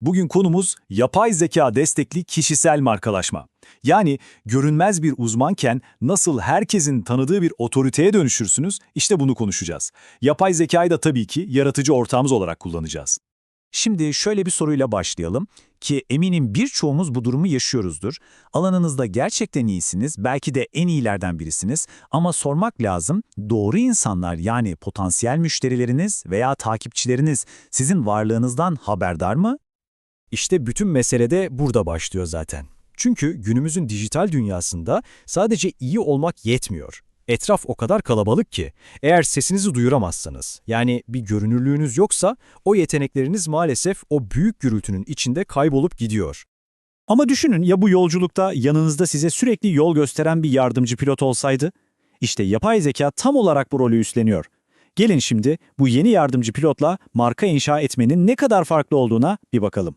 Bugün konumuz yapay zeka destekli kişisel markalaşma. Yani görünmez bir uzmanken nasıl herkesin tanıdığı bir otoriteye dönüşürsünüz, işte bunu konuşacağız. Yapay zekayı da tabii ki yaratıcı ortağımız olarak kullanacağız. Şimdi şöyle bir soruyla başlayalım ki eminim birçoğumuz bu durumu yaşıyoruzdur. Alanınızda gerçekten iyisiniz, belki de en iyilerden birisiniz ama sormak lazım doğru insanlar yani potansiyel müşterileriniz veya takipçileriniz sizin varlığınızdan haberdar mı? İşte bütün mesele de burada başlıyor zaten. Çünkü günümüzün dijital dünyasında sadece iyi olmak yetmiyor. Etraf o kadar kalabalık ki eğer sesinizi duyuramazsanız, yani bir görünürlüğünüz yoksa o yetenekleriniz maalesef o büyük gürültünün içinde kaybolup gidiyor. Ama düşünün ya bu yolculukta yanınızda size sürekli yol gösteren bir yardımcı pilot olsaydı? İşte yapay zeka tam olarak bu rolü üstleniyor. Gelin şimdi bu yeni yardımcı pilotla marka inşa etmenin ne kadar farklı olduğuna bir bakalım.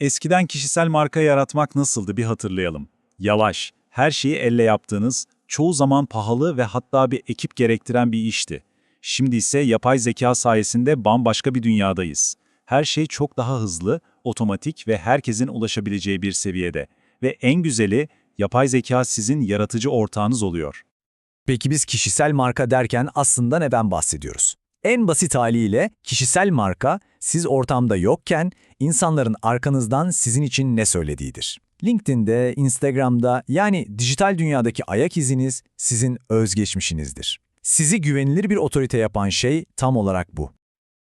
Eskiden kişisel marka yaratmak nasıldı bir hatırlayalım. Yavaş, her şeyi elle yaptığınız, çoğu zaman pahalı ve hatta bir ekip gerektiren bir işti. Şimdi ise yapay zeka sayesinde bambaşka bir dünyadayız. Her şey çok daha hızlı, otomatik ve herkesin ulaşabileceği bir seviyede. Ve en güzeli, yapay zeka sizin yaratıcı ortağınız oluyor. Peki biz kişisel marka derken aslında neden bahsediyoruz? En basit haliyle kişisel marka siz ortamda yokken insanların arkanızdan sizin için ne söylediğidir. LinkedIn'de, Instagram'da yani dijital dünyadaki ayak iziniz sizin özgeçmişinizdir. Sizi güvenilir bir otorite yapan şey tam olarak bu.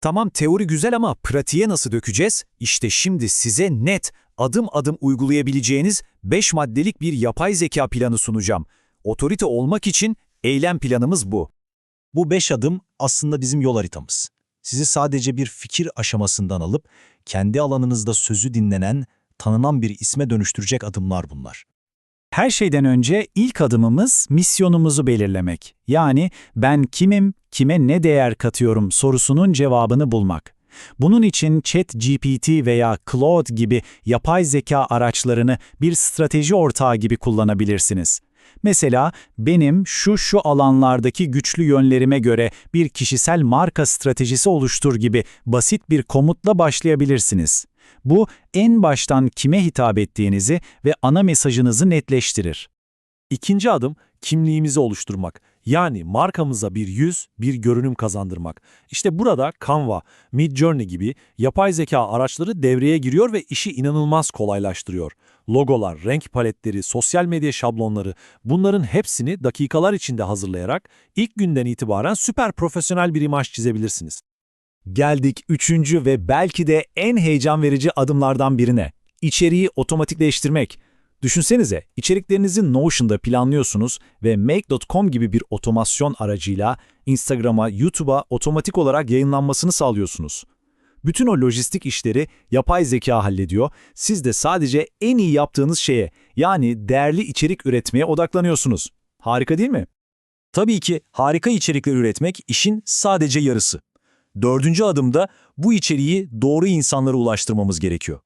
Tamam teori güzel ama pratiğe nasıl dökeceğiz? İşte şimdi size net, adım adım uygulayabileceğiniz 5 maddelik bir yapay zeka planı sunacağım. Otorite olmak için eylem planımız bu. Bu beş adım aslında bizim yol haritamız. Sizi sadece bir fikir aşamasından alıp kendi alanınızda sözü dinlenen, tanınan bir isme dönüştürecek adımlar bunlar. Her şeyden önce ilk adımımız misyonumuzu belirlemek. Yani ben kimim, kime ne değer katıyorum sorusunun cevabını bulmak. Bunun için ChatGPT veya Claude gibi yapay zeka araçlarını bir strateji ortağı gibi kullanabilirsiniz. Mesela benim şu şu alanlardaki güçlü yönlerime göre bir kişisel marka stratejisi oluştur gibi basit bir komutla başlayabilirsiniz. Bu en baştan kime hitap ettiğinizi ve ana mesajınızı netleştirir. İkinci adım kimliğimizi oluşturmak. Yani markamıza bir yüz, bir görünüm kazandırmak. İşte burada Canva, Midjourney gibi yapay zeka araçları devreye giriyor ve işi inanılmaz kolaylaştırıyor. Logolar, renk paletleri, sosyal medya şablonları bunların hepsini dakikalar içinde hazırlayarak ilk günden itibaren süper profesyonel bir imaj çizebilirsiniz. Geldik üçüncü ve belki de en heyecan verici adımlardan birine. İçeriği otomatikleştirmek. Düşünsenize, içeriklerinizi Notion'da planlıyorsunuz ve Make.com gibi bir otomasyon aracıyla Instagram'a, YouTube'a otomatik olarak yayınlanmasını sağlıyorsunuz. Bütün o lojistik işleri yapay zeka hallediyor, siz de sadece en iyi yaptığınız şeye, yani değerli içerik üretmeye odaklanıyorsunuz. Harika değil mi? Tabii ki harika içerikler üretmek işin sadece yarısı. Dördüncü adımda bu içeriği doğru insanlara ulaştırmamız gerekiyor.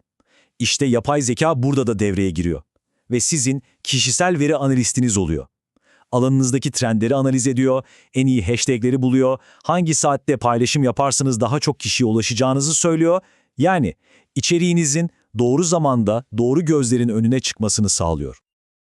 İşte yapay zeka burada da devreye giriyor. Ve sizin kişisel veri analistiniz oluyor. Alanınızdaki trendleri analiz ediyor, en iyi hashtagleri buluyor, hangi saatte paylaşım yaparsanız daha çok kişiye ulaşacağınızı söylüyor. Yani içeriğinizin doğru zamanda doğru gözlerin önüne çıkmasını sağlıyor.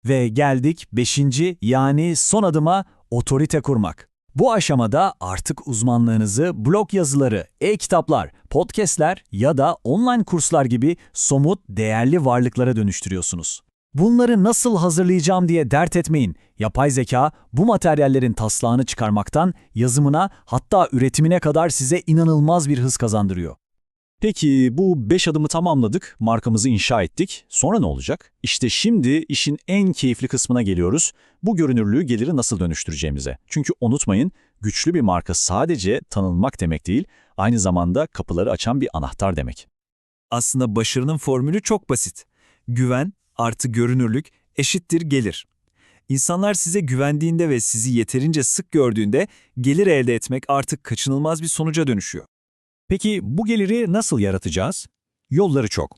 Ve geldik beşinci yani son adıma otorite kurmak. Bu aşamada artık uzmanlığınızı blog yazıları, e-kitaplar, podcastler ya da online kurslar gibi somut, değerli varlıklara dönüştürüyorsunuz. Bunları nasıl hazırlayacağım diye dert etmeyin. Yapay zeka bu materyallerin taslağını çıkarmaktan yazımına hatta üretimine kadar size inanılmaz bir hız kazandırıyor. Peki bu 5 adımı tamamladık, markamızı inşa ettik. Sonra ne olacak? İşte şimdi işin en keyifli kısmına geliyoruz. Bu görünürlüğü geliri nasıl dönüştüreceğimize. Çünkü unutmayın, güçlü bir marka sadece tanınmak demek değil, aynı zamanda kapıları açan bir anahtar demek. Aslında başarının formülü çok basit. Güven artı görünürlük eşittir gelir. İnsanlar size güvendiğinde ve sizi yeterince sık gördüğünde gelir elde etmek artık kaçınılmaz bir sonuca dönüşüyor. Peki bu geliri nasıl yaratacağız? Yolları çok.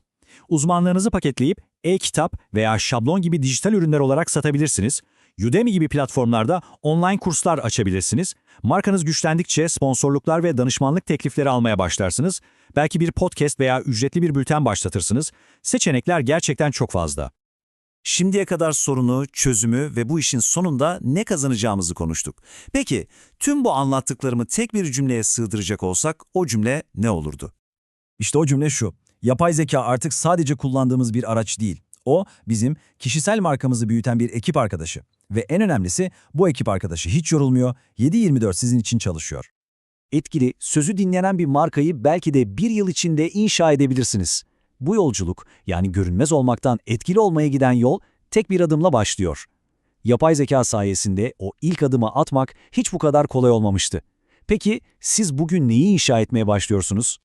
Uzmanlarınızı paketleyip e-kitap veya şablon gibi dijital ürünler olarak satabilirsiniz. Udemy gibi platformlarda online kurslar açabilirsiniz. Markanız güçlendikçe sponsorluklar ve danışmanlık teklifleri almaya başlarsınız. Belki bir podcast veya ücretli bir bülten başlatırsınız. Seçenekler gerçekten çok fazla. Şimdiye kadar sorunu, çözümü ve bu işin sonunda ne kazanacağımızı konuştuk. Peki, tüm bu anlattıklarımı tek bir cümleye sığdıracak olsak o cümle ne olurdu? İşte o cümle şu. Yapay zeka artık sadece kullandığımız bir araç değil. O, bizim kişisel markamızı büyüten bir ekip arkadaşı. Ve en önemlisi bu ekip arkadaşı hiç yorulmuyor, 7-24 sizin için çalışıyor. Etkili, sözü dinlenen bir markayı belki de bir yıl içinde inşa edebilirsiniz. Bu yolculuk, yani görünmez olmaktan etkili olmaya giden yol, tek bir adımla başlıyor. Yapay zeka sayesinde o ilk adımı atmak hiç bu kadar kolay olmamıştı. Peki siz bugün neyi inşa etmeye başlıyorsunuz?